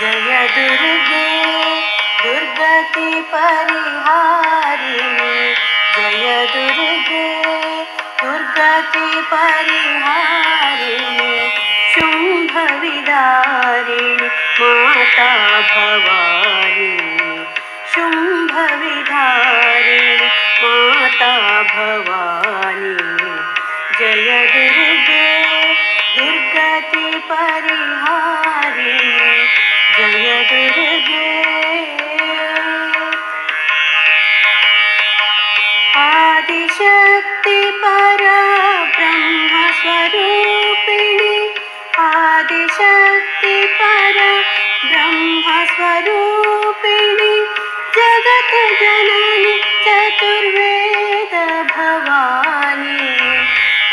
दुर्गे, दुर्गति परिहारिणि। जय दुर्गे, दुर्गति परिहारिणि। शुम्भविदारिणि माता भवानी। शुम्भविधारिणि माता भवानी। जय दुर्गे, दुर्गति परिहारिणि। आदिशक्ति परा ब्रह्मस्वरूपिणि आदिशक्ति परा ब्रह्मस्वरूपिणी जननि चतुर्वेद भवानि।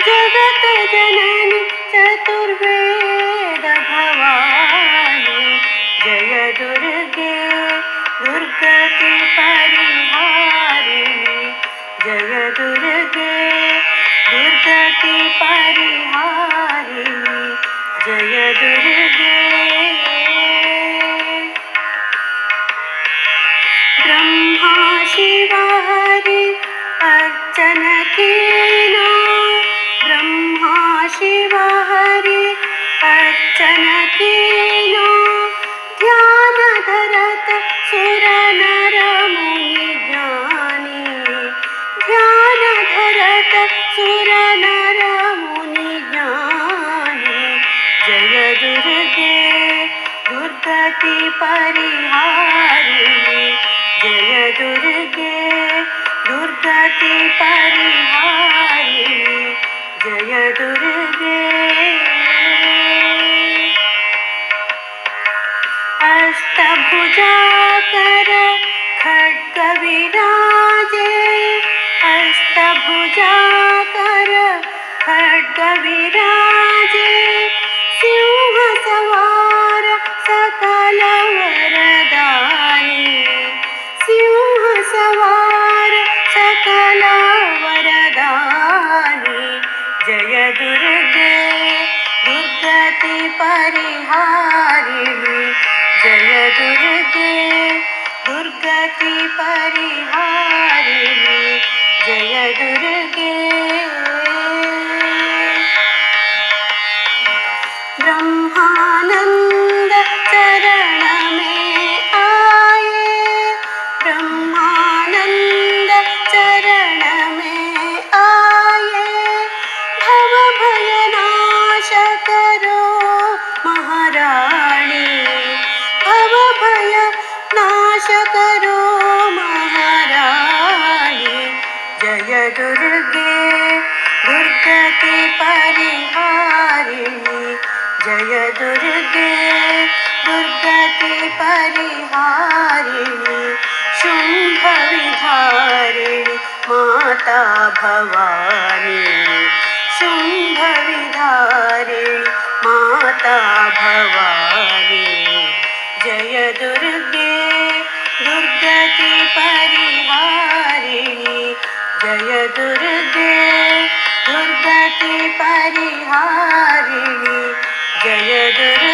जगत् जननि चतुर्वेद जय दुर्गे दुर्गति परिहारिणि। जय दुर्गे। ब्रह्मा शिवारि अर्चन कीनो। ब्रह्मा शिवारि अर्चन धरत सुर नर मुनि ज्ञानी जय दुर्गे दुर्गति परिहारिणि जय दुर्गे दुर्गति परिहारिणि जय दुर्गे अष्टभुजाकर खड्गविराजे अष्टभुजाकर खड्गविराजे सिंहसवार सकल वरदानी। सिंहसवार सकल वरदानी। जय दुर्गे, दुर्गति परिहारिणि जय दुर्गे, दुर्गति परिहारिणि जय दुर्गे दुर्गति परिहारिणि जय दुर्गे दुर्गति परिहारिणि शुम्भविधारिणि माता भवानी। शुम्भविधारिणि माता भवानी। जय दुर्गे दुर्गति पर जय दुर्गे दुर्गति परिहारिणी। जय दुर्गे